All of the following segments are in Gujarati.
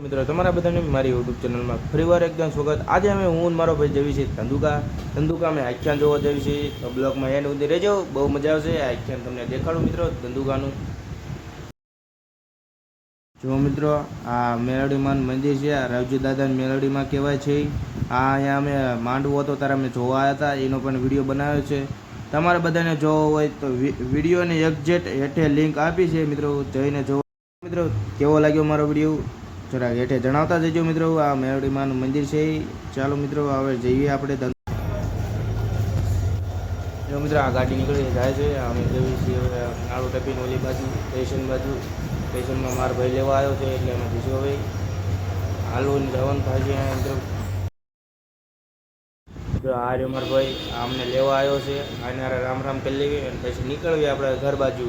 મિત્રો, તમારા બધાને મારી યુટ્યુબ ચેનલમાં ફરીવાર એકદમ સ્વાગત. આજે અમે હું મારો ભાઈ જઈએ છે ધંધુકા. ધંધુકા અમે આખ્યાન જોવા જઈએ છીએ. તો બ્લોગમાં એન્ડ સુધી રહેજો. બહુ મજા આવશે. આ આખ્યાન તમને દેખાડું મિત્રો ધંધુકાનું. જો મિત્રો, આ મેલડીમાં મંદિર છે. આ રાવજી દાદાની મેલડીમાં કહેવાય છે. આ અહીંયા અમે માંડવો હતો ત્યારે અમે જોવા આવ્યા હતા. એનો પણ વીડિયો બનાવ્યો છે. તમારે બધાને જોવો હોય તો વિડીયોને એક્ઝેક્ટ હેઠે લિંક આપી છે. મિત્રો, જઈને જોવો. મિત્રો, કેવો લાગ્યો મારો વીડિયો? જરાક હેઠે જણાવતા જજો મિત્રો, આ મેરડીમાનું મંદિર છે. ચાલો મિત્રો, હવે જઈએ આપણે જો મિત્રો, આ ગાડી નીકળી જાય છે. અમે જઈએ છીએ હવે નાળું ટપીને ઓલી બાજુ, સ્ટેશન બાજુ. સ્ટેશનમાં મારો ભાઈ લેવા આવ્યો છે, એટલે અમે જઈશું હવે. હાલો, જવાનું થાય છે મિત્રો. આ રહ્યો મારો ભાઈ અમને લેવા આવ્યો છે. આને રામ રામ કરી લેવી અને પછી નીકળવી આપણે ઘર બાજુ.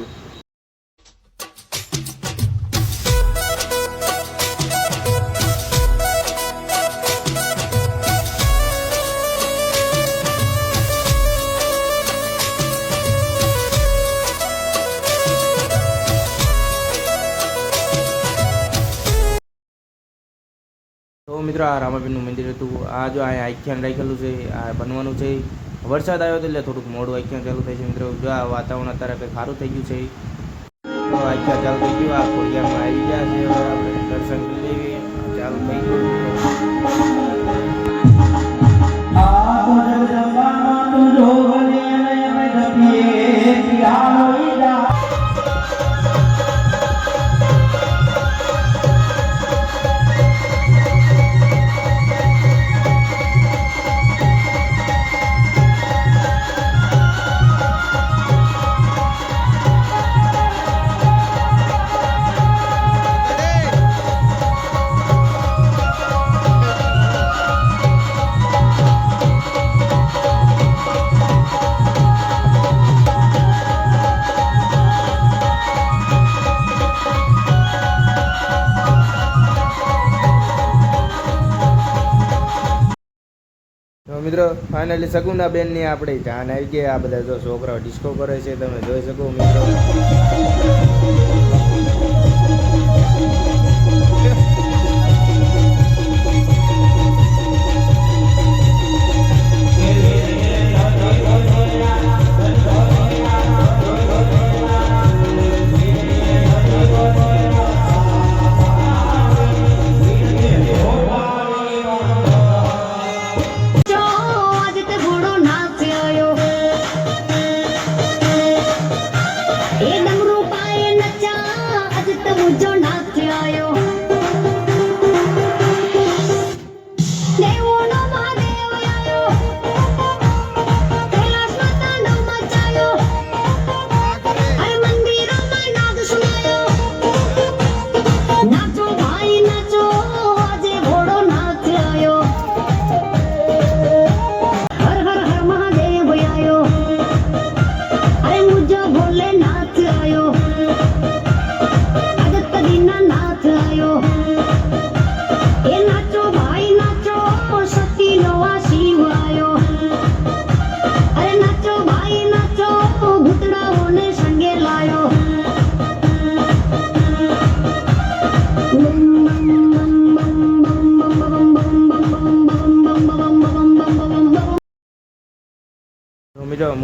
મિત્રો, આ રામાપીરનું મંદિર હતું. આ જો અહીંયા આખ્યાન રાખેલું છે, આ બનવાનું છે. વરસાદ આવ્યો એટલે થોડુંક મોડું આખ્યાન ચાલુ થાય છે મિત્રો. જો આ વાતાવરણ અત્યારે કંઈ સારું થઈ ગયું છે. આખ્યાન ચાલુ થઈ ગયું. આ ખોડિયામાં આવી ગયા છે. દર્શન કરી ફાઇનલી બેન બેનની આપણે જાન આવી ગઈ. આ બધા જો છોકરાઓ ડિસ્કો કરે છે, તમે જોઈ શકો મિત્રો. 给我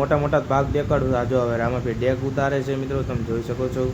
મોટા મોટા ભાગ દેખાડું આજો હવે રામાભાઈ ડેક ઉતારે છે મિત્રો, તમે જોઈ શકો છો.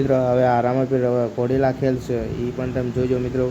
મિત્રો હવે આ રામાપીર હવે ઘોડીલા ખેલ છે એ પણ તમે જોજો મિત્રો.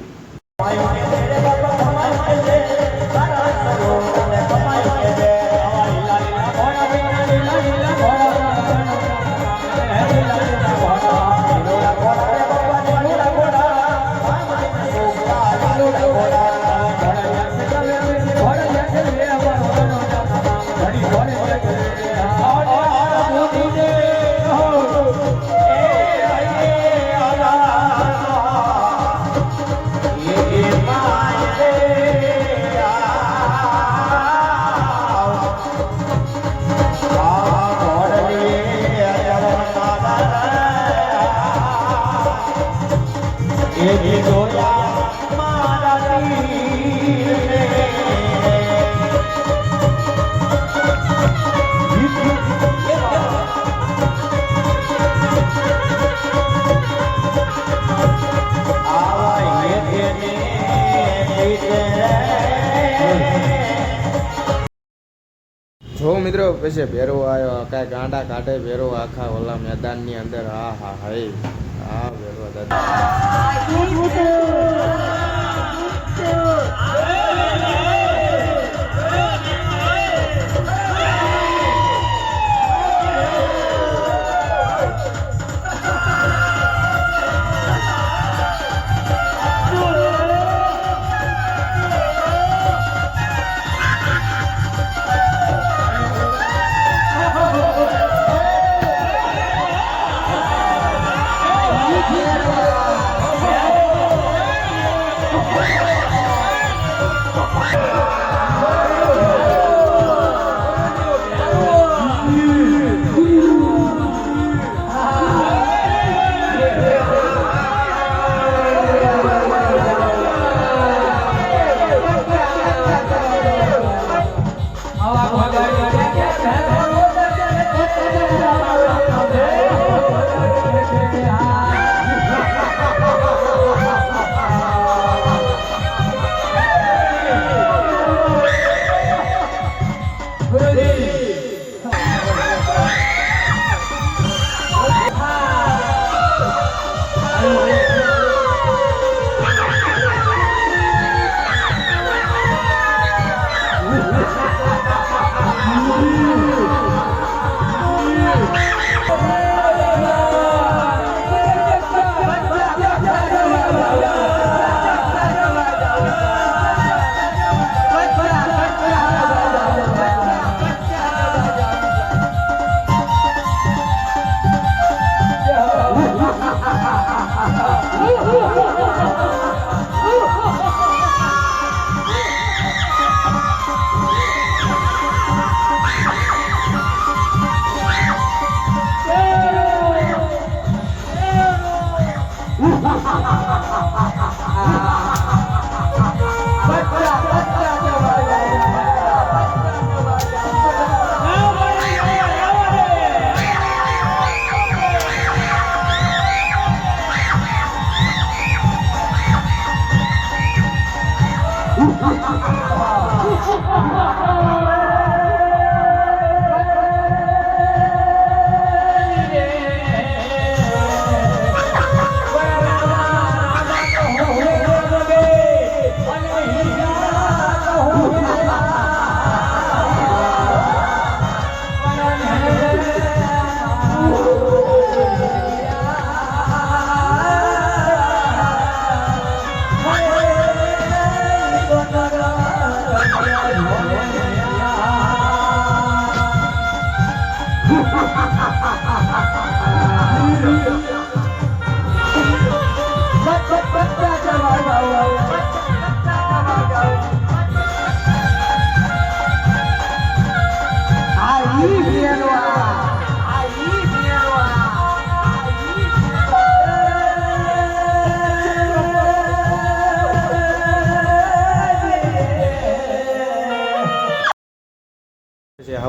મિત્રો પછી ભેરો આવ્યો કાંઈ ગાંડા કાઢે ભેરો આખા ઓલા મેદાનની અંદર. હા હા હૈ હા ભેરો દાદા.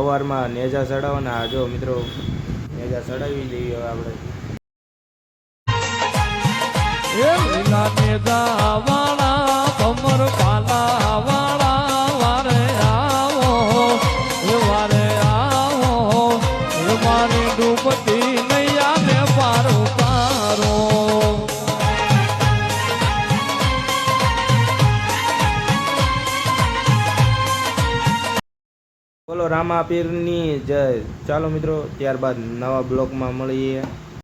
સવારમાં નેજા ચડાવવાના જો મિત્રો નેજા ચડાવી દઈએ હવે આપણે. બોલો પીરની જય. ચાલો મિત્રો ત્યારબાદ નવા બ્લોગમાં મળીએ.